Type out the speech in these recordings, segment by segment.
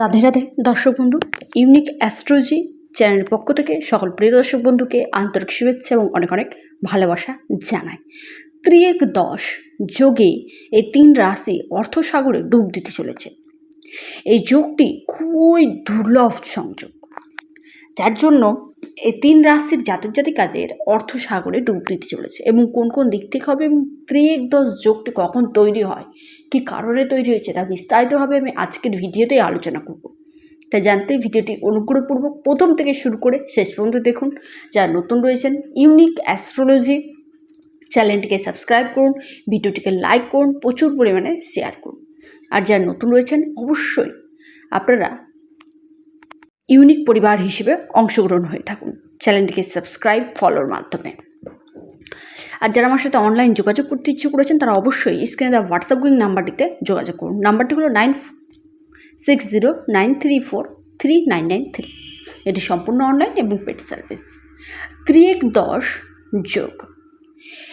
রাধে রাধে, দর্শক বন্ধু, unique astrology চ্যানেলের পক্ষ থেকে সকল প্রিয় দর্শক বন্ধুকে আন্তরিক শুভেচ্ছা এবং অনেক অনেক ভালোবাসা জানাই। ত্রিয়েক দশ যোগে এই তিন রাশি অর্থসাগরে ডুব দিতে চলেছে। এই যোগটি খুবই দুর্লভ সংযোগ। যার জন্য এই তিন রাশির জাতক জাতিকাদের অর্থ সাগরে ডুব দিতে চলেছে এবং কোন কোন দিক থেকে হবে এবং ত্রিয়েক দশ যোগটি কখন তৈরি হয়, কী কারণে তৈরি হয়েছে তা বিস্তারিতভাবে আমি আজকের ভিডিওতেই আলোচনা করব। তাই জানতে ভিডিওটি অনুগ্রহপূর্বক প্রথম থেকে শুরু করে শেষ পর্যন্ত দেখুন। যারা নতুন রয়েছেন ইউনিক অ্যাস্ট্রোলজি চ্যানেলটিকে সাবস্ক্রাইব করুন, ভিডিওটিকে লাইক করুন, প্রচুর পরিমাণে শেয়ার করুন। আর যারা নতুন রয়েছেন, অবশ্যই আপনারা ইউনিক পরিবার হিসেবে অংশগ্রহণ হয়ে থাকুন। চ্যানেলটিকে সাবস্ক্রাইব, ফলোর মাধ্যমে। আর যারা আমার সাথে অনলাইন যোগাযোগ করতে ইচ্ছুক করেছেন তারা অবশ্যই স্ক্রিনে দেওয়া হোয়াটসঅ্যাপ গুইং নাম্বারটিতে যোগাযোগ করুন। নাম্বারটি হলো nine six zero nine three four three nine nine three. এটি সম্পূর্ণ অনলাইন এবং পেড সার্ভিস। ত্রিয়েক দশ যোগ।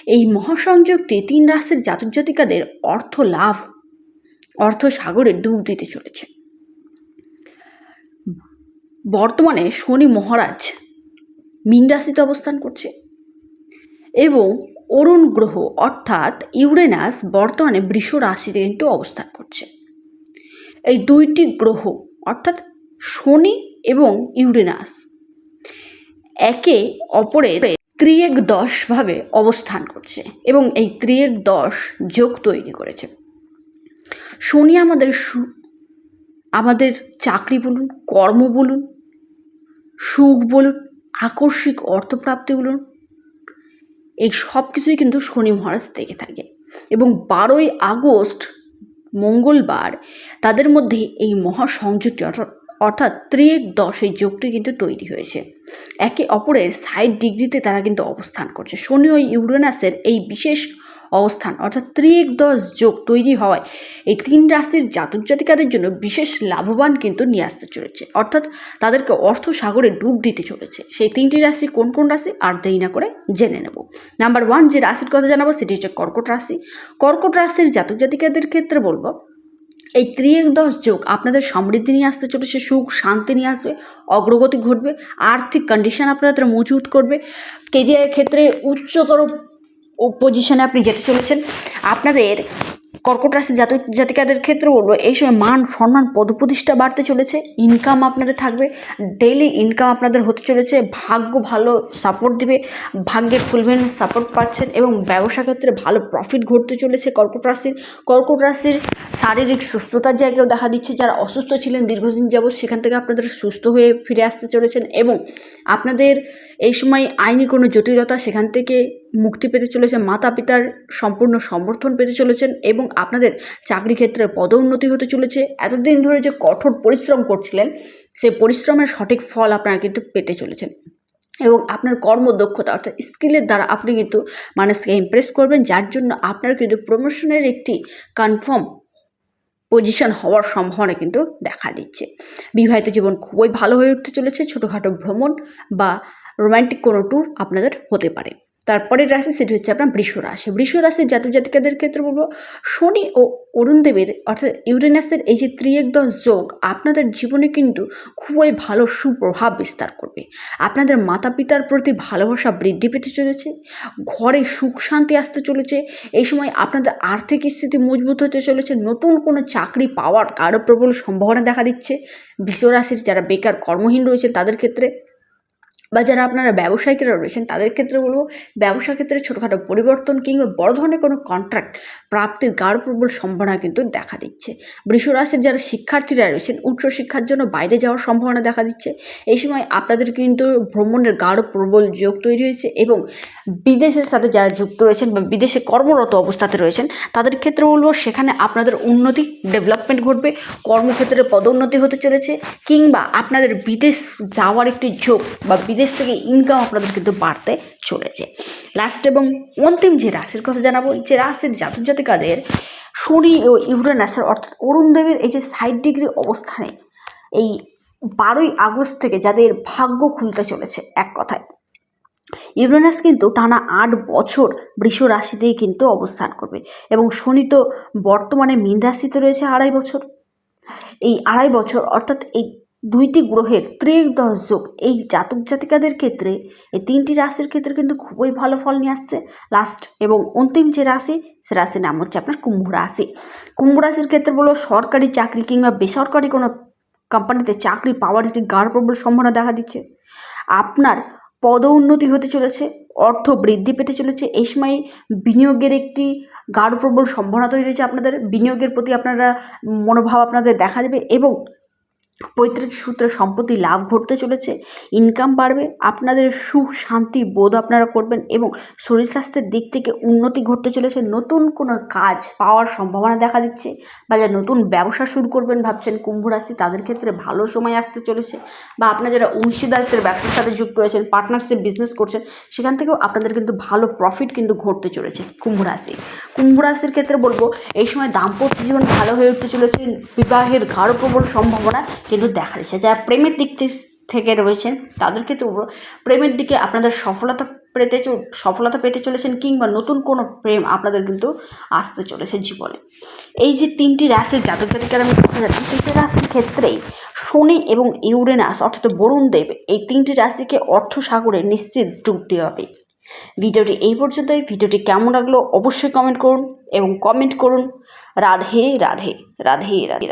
এই মহাসংযোগটি তিন রাশির জাতক জাতিকাদের অর্থ লাভ, অর্থ সাগরে ডুব দিতে চলেছে। বর্তমানে শনি মহারাজ মীন রাশিতে অবস্থান করছে। এবং অরুণ গ্রহ অর্থাৎ ইউরেনাস বর্তমানে বৃষ রাশিতে কিন্তু অবস্থান করছে। এই দুইটি গ্রহ অর্থাৎ শনি এবং ইউরেনাস একে অপরের ত্রিয়েক দশভাবে অবস্থান করছে এবং এই ত্রিয়েক দশ যোগ তৈরি করেছে। শনি আমাদের আমাদের চাকরি বলুন, কর্ম বলুন সুখ বলুন, আকস্মিক অর্থপ্রাপ্তি বলুন, এই সব কিছুই কিন্তু শনি মহারাজ দেখে থাকে। এবং বারোই আগস্ট, মঙ্গলবার, তাদের মধ্যে এই মহাসংযোগটি অর্থাৎ অর্থাৎ ত্রিয়েক দশ এই যোগটি কিন্তু তৈরি হয়েছে। একে অপরের সাইড ডিগ্রিতে তারা কিন্তু অবস্থান করছে। শনি ও ইউরেনাসের এই বিশেষ অবস্থান, অর্থাৎ ত্রিয়েক দশ যোগ তৈরি হওয়ায় এই তিন রাশির জাতক জাতিকাদের জন্য বিশেষ লাভবান কিন্তু নিয়ে আসতে চলেছে। অর্থাৎ তাদেরকে অর্থ সাগরে ডুব দিতে চলেছে। সেই তিনটি রাশি কোন কোন রাশি, আর দেরি না করে জেনে নেব। নাম্বার ওয়ান যে রাশির কথা জানাব সেটি হচ্ছে কর্কট রাশি। কর্কট রাশির জাতক জাতিকাদের ক্ষেত্রে বলব, এই ত্রিয়েক দশ যোগ আপনাদের সমৃদ্ধি নিয়ে আসতে চলেছে, সুখ শান্তি নিয়ে আসবে, অগ্রগতি ঘটবে, আর্থিক কন্ডিশন আপনাদের মজবুত করবে, কেরিয়ারের ক্ষেত্রে উচ্চতর পজিশনে আপনি যেতে চলেছেন, আপনাদের কর্কট রাশি জাতক জাতিকাদের ক্ষেত্রে বলব, এই সময় মান, সম্মান, পদপ্রতিষ্ঠা বাড়তে চলেছে ইনকাম আপনাদের থাকবে ডেইলি ইনকাম আপনাদের হতে চলেছে, ভাগ্য ভালো সাপোর্ট দিবে, ভাগ্যের ফুলফিল সাপোর্ট পাচ্ছেন এবং ব্যবসা ক্ষেত্রে ভালো প্রফিট ঘটতে চলেছে কর্কট রাশির। কর্কট রাশির শারীরিক সুস্থতার জায়গাও দেখা দিচ্ছে, যারা অসুস্থ ছিলেন, দীর্ঘদিন যাবৎ সেখান থেকে আপনাদের সুস্থ হয়ে ফিরে আসতে চলেছেন এবং আপনাদের এই সময় আইনি কোনো জটিলতা সেখান থেকে মুক্তি পেতে চলেছে মাতা পিতার সম্পূর্ণ সমর্থন পেতে চলেছেন এবং আপনাদের চাকরি ক্ষেত্রে পদোন্নতি হতে চলেছে। এতদিন ধরে যে কঠোর পরিশ্রম করছিলেন, সেই পরিশ্রমের সঠিক ফল আপনারা কিন্তু পেতে চলেছেন। এবং আপনার কর্মদক্ষতা অর্থাৎ স্কিলের দ্বারা আপনি কিন্তু মানুষকে ইমপ্রেস করবেন, যার জন্য আপনার কিন্তু প্রমোশনের একটি কনফার্ম পজিশন হওয়ার সম্ভাবনা কিন্তু দেখা দিচ্ছে। বিবাহিত জীবন খুবই ভালো হয়ে উঠতে চলেছে, ছোটোখাটো ভ্রমণ বা রোম্যান্টিক কোনো ট্যুর আপনাদের হতে পারে। তারপরের রাশি সেটি হচ্ছে আপনার বৃষ রাশি। বৃষ রাশির জাতক জাতিকাদের ক্ষেত্রে বলব, শনি ও অরুণ দেবের অর্থাৎ ইউরেনাসের এই যে ত্রিয়েক দশ যোগ, আপনাদের জীবনে কিন্তু খুবই ভালো সুপ্রভাব বিস্তার করবে। আপনাদের মাতা পিতার প্রতি ভালোবাসা বৃদ্ধি পেতে চলেছে, ঘরে সুখ শান্তি আসতে চলেছে, এই সময় আপনাদের আর্থিক স্থিতি মজবুত হতে চলেছে, নতুন কোনো চাকরি পাওয়ার কারও প্রবল সম্ভাবনা দেখা দিচ্ছে। বিশ্বরাশির যারা বেকার কর্মহীন রয়েছে তাদের ক্ষেত্রে বা যারা আপনারা ব্যবসায়িকরা রয়েছেন, তাদের ক্ষেত্রে বলব ব্যবসা ক্ষেত্রে ছোটোখাটো পরিবর্তন কিংবা বড় ধরনের কোনো কন্ট্রাক্ট প্রাপ্তির গাঢ় প্রবল সম্ভাবনা কিন্তু দেখা দিচ্ছে। বৃষরাশির যারা শিক্ষার্থীরা রয়েছেন, উচ্চশিক্ষার জন্য বাইরে যাওয়ার সম্ভাবনা দেখা দিচ্ছে। এই সময় আপনাদের কিন্তু ভ্রমণের গাঢ় প্রবল যোগ তৈরি হয়েছে এবং বিদেশের সাথে যারা যুক্ত রয়েছেন বা বিদেশে কর্মরত অবস্থাতে রয়েছেন, তাদের ক্ষেত্রে বলব, সেখানে আপনাদের উন্নতি ডেভেলপমেন্ট ঘটবে, কর্মক্ষেত্রে পদোন্নতি হতে চলেছে কিংবা আপনাদের বিদেশ যাওয়ার একটি ঝোঁক বা বিদেশ থেকে ইনকাম আপনাদের কিন্তু বাড়তে চলেছে। লাস্ট এবং অন্তিম যে রাশির কথা জানাব যে রাশির জাতক জাতিকাদের শনি ও ইউরেনাসের অর্থাৎ অরুণ দেবের এই যে সাইড ডিগ্রি অবস্থানে এই বারোই আগস্ট থেকে যাদের ভাগ্য খুলতে চলেছে এক কথায়। ইউরেনাস কিন্তু টানা আট বছর বৃষ রাশিতেই কিন্তু অবস্থান করবে এবং শনি তো বর্তমানে মীন রাশিতে রয়েছে আড়াই বছর। এই আড়াই বছর অর্থাৎ এই দুইটি গ্রহের ত্রিদশ যোগ। এই জাতক জাতিকাদের ক্ষেত্রে এই তিনটি রাশির ক্ষেত্রে কিন্তু খুবই ভালো ফল নিয়ে আসছে। লাস্ট এবং অন্তিম যে রাশি, সে রাশির নাম হচ্ছে আপনার কুম্ভ রাশি। কুম্ভ রাশির ক্ষেত্রে বলো, সরকারি চাকরি কিংবা বেসরকারি কোনো কোম্পানিতে চাকরি পাওয়ার একটি গাঢ় প্রবল সম্ভাবনা দেখা দিচ্ছে। আপনার পদোন্নতি হতে চলেছে, অর্থ বৃদ্ধি পেতে চলেছে। এই সময় বিনিয়োগের একটি গাঢ় প্রবল সম্ভাবনা তৈরি হয়েছে আপনাদের। বিনিয়োগের প্রতি আপনারা মনোভাব আপনাদের দেখা দেবে এবং পৈতৃক সূত্রে সম্পত্তি লাভ ঘটতে চলেছে ইনকাম বাড়বে, আপনাদের সুখ, শান্তি, বোধ আপনারা করবেন এবং শরীর স্বাস্থ্যের দিক থেকে উন্নতি ঘটতে চলেছে। নতুন কোনো কাজ পাওয়ার সম্ভাবনা দেখা দিচ্ছে বা যারা নতুন ব্যবসা শুরু করবেন ভাবছেন কুম্ভ রাশি, তাদের ক্ষেত্রে ভালো সময় আসতে চলেছে বা আপনারা যারা অংশীদারিত্বের ব্যবসার সাথে যুক্ত রয়েছেন পার্টনারশিপ বিজনেস করছেন, সেখান থেকেও আপনাদের কিন্তু ভালো প্রফিট কিন্তু ঘটতে চলেছে কুম্ভ রাশি। কুম্ভ রাশির ক্ষেত্রে বলব, এই সময় দাম্পত্য জীবন ভালো হয়ে উঠতে চলেছে, বিবাহের গাঢ় প্রবল সম্ভাবনা কিন্তু দেখা যাচ্ছে যারা প্রেমের দিক থেকে রয়েছেন, তাদের ক্ষেত্রে প্রেমের দিকে আপনাদের সফলতা পেতে সফলতা পেতে চলেছেন কিংবা নতুন কোনো প্রেম আপনাদের কিন্তু আসতে চলেছে জীবনে। এই যে তিনটি রাশির জাতক আমি কথা জানি তিনটি রাশির ক্ষেত্রেই শনি এবং ইউরেনাস অর্থাৎ বরুণ দেব, এই তিনটি রাশিকে অর্থ সাগরে নিশ্চিত ডুব দেওয়া হবে। ভিডিওটি এই পর্যন্তই। ভিডিওটি কেমন লাগল অবশ্যই কমেন্ট করুন এবং কমেন্ট করুন। রাধে রাধে রাধে রাধে।